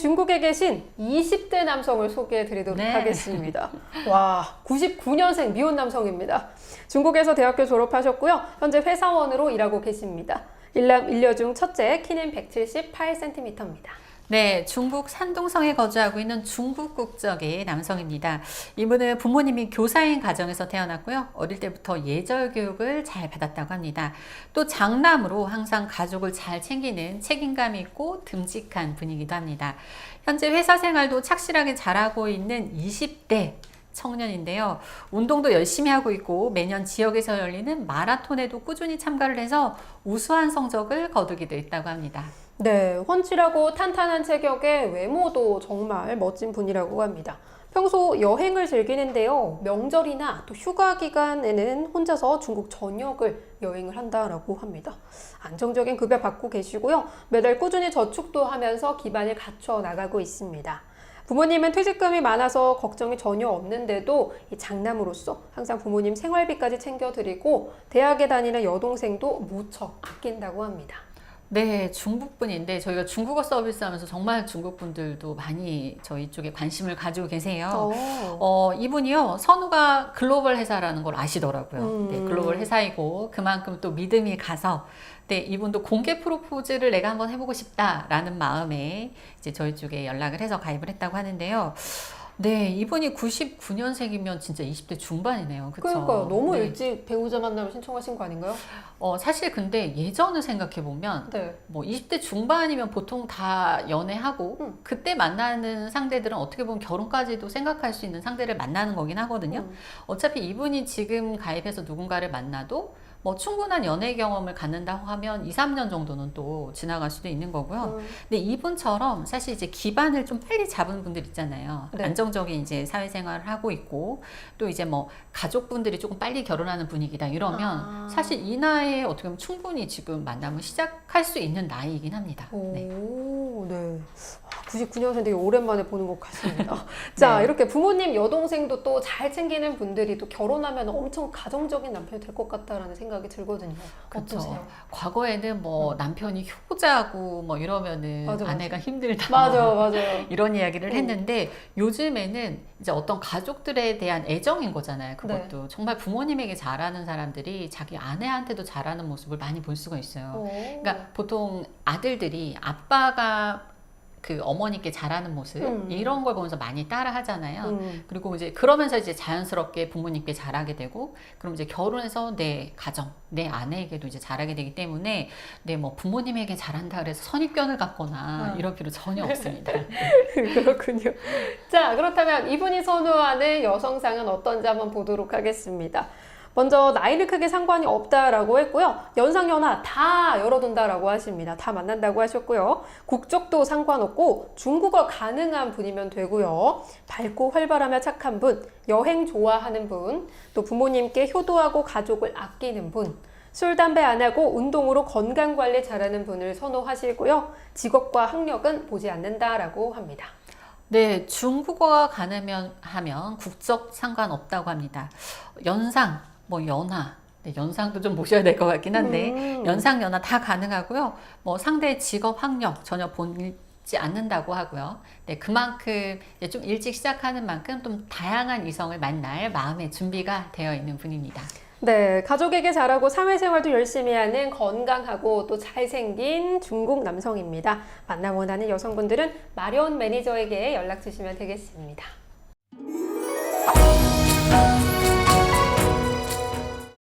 중국에 계신 20대 남성을 소개해 드리도록 네. 하겠습니다. 와, 99년생 미혼 남성입니다. 중국에서 대학교 졸업하셨고요. 현재 회사원으로 일하고 계십니다. 일남 일녀 중 첫째, 키는 178cm입니다. 네, 중국 산둥성에 거주하고 있는 중국 국적의 남성입니다. 이분은 부모님이 교사인 가정에서 태어났고요. 어릴 때부터 예절 교육을 잘 받았다고 합니다. 또 장남으로 항상 가족을 잘 챙기는 책임감 있고 듬직한 분이기도 합니다. 현재 회사 생활도 착실하게 잘하고 있는 20대 청년인데요. 운동도 열심히 하고 있고 매년 지역에서 열리는 마라톤에도 꾸준히 참가를 해서 우수한 성적을 거두기도 했다고 합니다. 네, 훤칠하고 탄탄한 체격에 외모도 정말 멋진 분이라고 합니다. 평소 여행을 즐기는데요. 명절이나 또 휴가 기간에는 혼자서 중국 전역을 여행을 한다라고 합니다. 안정적인 급여 받고 계시고요. 매달 꾸준히 저축도 하면서 기반을 갖춰 나가고 있습니다. 부모님은 퇴직금이 많아서 걱정이 전혀 없는데도 이 장남으로서 항상 부모님 생활비까지 챙겨드리고 대학에 다니는 여동생도 무척 아낀다고 합니다. 네, 중국 분인데 저희가 중국어 서비스하면서 정말 중국 분들도 많이 저희 쪽에 관심을 가지고 계세요. 어. 어, 이분이요, 선우가 글로벌 회사라는 걸 아시더라고요. 음. 네, 글로벌 회사이고, 그만큼 또 믿음이 가서, 네, 이분도 공개 프로포즈를 내가 한번 해보고 싶다라는 마음에 이제 저희 쪽에 연락을 해서 가입을 했다고 하는데요. 네, 이분이 99년생이면 진짜 20대 중반이네요. 그쵸? 그러니까요. 너무 네. 일찍 배우자 만남을 신청하신 거 아닌가요? 어, 사실 근데 예전을 생각해 보면, 네. 뭐 20대 중반이면 보통 다 연애하고 음. 그때 만나는 상대들은 어떻게 보면 결혼까지도 생각할 수 있는 상대를 만나는 거긴 하거든요. 음. 어차피 이분이 지금 가입해서 누군가를 만나도 뭐 충분한 연애 경험을 갖는다고 하면 2, 3년 정도는 또 지나갈 수도 있는 거고요. 음. 근데 이분처럼 사실 이제 기반을 좀 빨리 잡은 분들 있잖아요. 네. 안정적인 이제 사회생활을 하고 있고 또 이제 뭐 가족분들이 조금 빨리 결혼하는 분위기다 이러면 아. 사실 이 나이에 어떻게 보면 충분히 지금 만남을 시작할 수 있는 나이이긴 합니다. 네. 오, 네. 99년생 되게 오랜만에 보는 것 같습니다. 자, 네. 이렇게 부모님 여동생도 또 잘 챙기는 분들이 또 결혼하면 엄청 가정적인 남편이 될 것 같다라는 생각이 들거든요. 그렇죠. 어떠세요? 과거에는 뭐 남편이 효자고 뭐 이러면은 맞아, 맞아. 아내가 힘들다. 맞아, 맞아요. 이런 이야기를 음. 했는데 요즘에는 이제 어떤 가족들에 대한 애정인 거잖아요. 그것도 네. 정말 부모님에게 잘하는 사람들이 자기 아내한테도 잘하는 모습을 많이 볼 수가 있어요. 오. 그러니까 보통 아들들이 아빠가 그 어머니께 잘하는 모습 음. 이런 걸 보면서 많이 따라 하잖아요. 음. 그리고 이제 그러면서 이제 자연스럽게 부모님께 잘하게 되고 그럼 이제 결혼해서 내 가정, 내 아내에게도 이제 잘하게 되기 때문에 내 뭐 부모님에게 잘한다 그래서 선입견을 갖거나 음. 이럴 필요 전혀 없습니다. 그렇군요. 자, 그렇다면 이분이 선호하는 여성상은 어떤지 한번 보도록 하겠습니다. 먼저 나이는 크게 상관이 없다라고 했고요. 연상 연하 다 열어둔다라고 하십니다. 다 만난다고 하셨고요. 국적도 상관없고 중국어 가능한 분이면 되고요. 밝고 활발하며 착한 분, 여행 좋아하는 분, 또 부모님께 효도하고 가족을 아끼는 분, 술, 담배 안 하고 운동으로 건강 관리 잘하는 분을 선호하시고요. 직업과 학력은 보지 않는다라고 합니다. 네, 중국어가 가능하면 하면 국적 상관없다고 합니다. 연상, 뭐 연하, 네, 연상도 좀 보셔야 될 것 같긴 한데 음. 연상 연하 다 가능하고요. 뭐 상대 직업 학력 전혀 보지 않는다고 하고요. 네, 그만큼 좀 일찍 시작하는 만큼 좀 다양한 이성을 만날 마음의 준비가 되어 있는 분입니다. 네, 가족에게 잘하고 사회생활도 열심히 하는 건강하고 또 잘생긴 중국 남성입니다. 만나 원하는 여성분들은 마련 매니저에게 연락 주시면 되겠습니다.